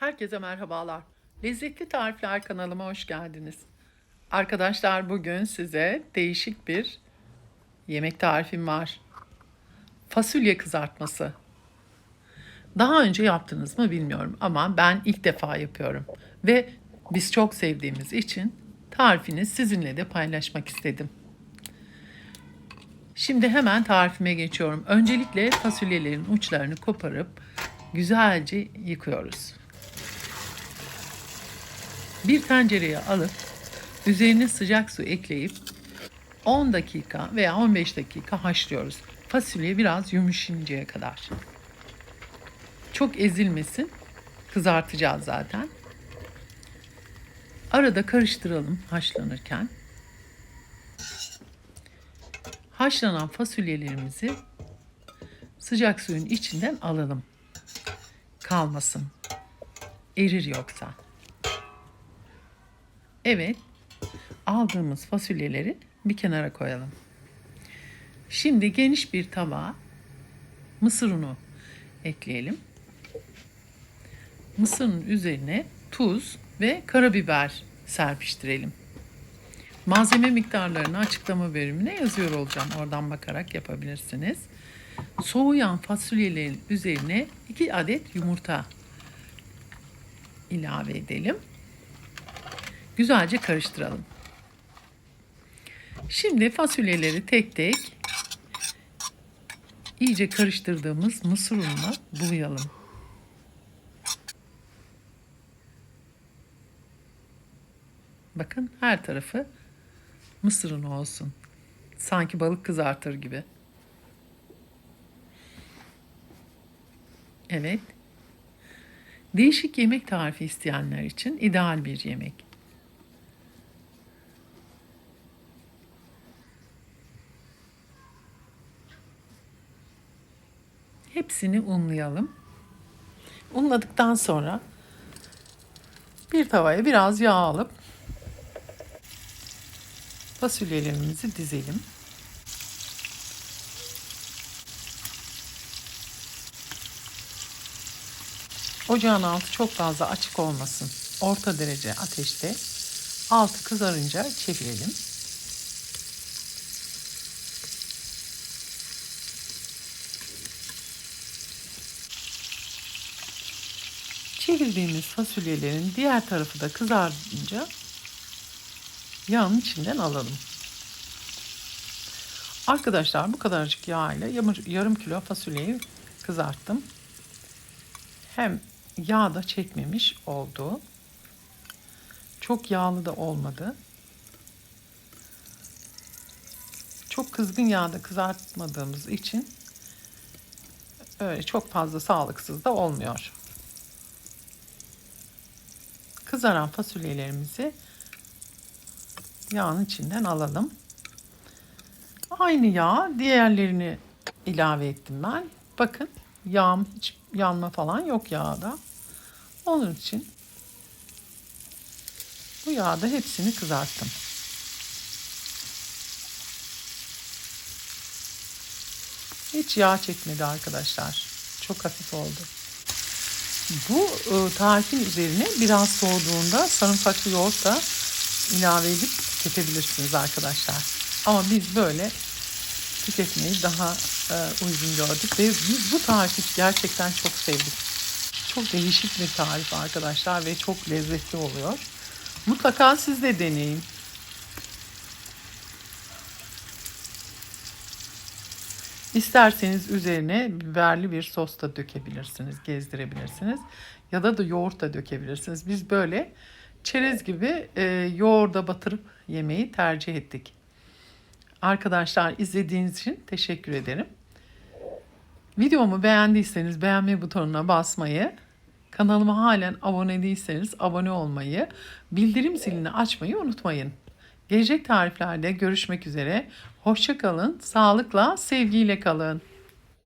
Herkese merhabalar. Lezzetli Tarifler kanalıma hoş geldiniz. Arkadaşlar bugün size değişik bir yemek tarifim var. Fasulye kızartması. Daha önce yaptınız mı bilmiyorum ama ben ilk defa yapıyorum. Ve biz çok sevdiğimiz için tarifini sizinle de paylaşmak istedim. Şimdi hemen tarifime geçiyorum. Öncelikle fasulyelerin uçlarını koparıp güzelce yıkıyoruz. Bir tencereye alıp üzerine sıcak su ekleyip 10 dakika veya 15 dakika haşlıyoruz. Fasulye biraz yumuşayıncaya kadar. Çok ezilmesin. Kızartacağız zaten. Arada karıştıralım haşlanırken. Haşlanan fasulyelerimizi sıcak suyun içinden alalım. Kalmasın. Erir yoksa. Evet. Aldığımız fasulyeleri bir kenara koyalım. Şimdi geniş bir tabağa mısır unu ekleyelim. Mısırın üzerine tuz ve karabiber serpiştirelim. Malzeme miktarlarını açıklama bölümüne yazıyor olacağım. Oradan bakarak yapabilirsiniz. Soğuyan fasulyelerin üzerine 2 adet yumurta ilave edelim. Güzelce karıştıralım. Şimdi fasulyeleri tek tek iyice karıştırdığımız mısır ununa bulayalım. Bakın her tarafı mısır unu olsun. Sanki balık kızartır gibi. Evet. Değişik yemek tarifi isteyenler için ideal bir yemek. Hepsini unlayalım. Unladıktan sonra bir tavaya biraz yağ alıp fasulyelerimizi dizelim. Ocağın altı çok fazla açık olmasın. Orta derece ateşte. Altı kızarınca çevirelim. Çevirdiğimiz fasulyelerin diğer tarafı da kızarınca yağın içinden alalım. Arkadaşlar bu kadarcık yağ ile yarım kilo fasulyeyi kızarttım. Hem yağ da çekmemiş oldu. Çok yağlı da olmadı. Çok kızgın yağda kızartmadığımız için öyle çok fazla sağlıksız da olmuyor. Kızaran fasulyelerimizi yağın içinden alalım. Aynı yağ diğerlerini ilave ettim ben. Bakın yağım hiç yanma falan yok yağda. Onun için bu yağda hepsini kızarttım. Hiç yağ çekmedi arkadaşlar. Çok hafif oldu. Bu e, tarifin üzerine biraz soğuduğunda sarımsaklı yoğurt da ilave edip tüketebilirsiniz arkadaşlar. Ama biz böyle tüketmeyi daha e, uygun gördük ve biz bu tarifi gerçekten çok sevdik. Çok değişik bir tarif arkadaşlar ve çok lezzetli oluyor. Mutlaka siz de deneyin. İsterseniz üzerine biberli bir sos da dökebilirsiniz, gezdirebilirsiniz. Ya da da yoğurt da dökebilirsiniz. Biz böyle çerez gibi e, yoğurda batırıp yemeyi tercih ettik. Arkadaşlar izlediğiniz için teşekkür ederim. Videomu beğendiyseniz beğenme butonuna basmayı, kanalıma halen abone değilseniz abone olmayı, bildirim zilini açmayı unutmayın. Gelecek tariflerde görüşmek üzere. Hoşça kalın, sağlıkla, sevgiyle kalın.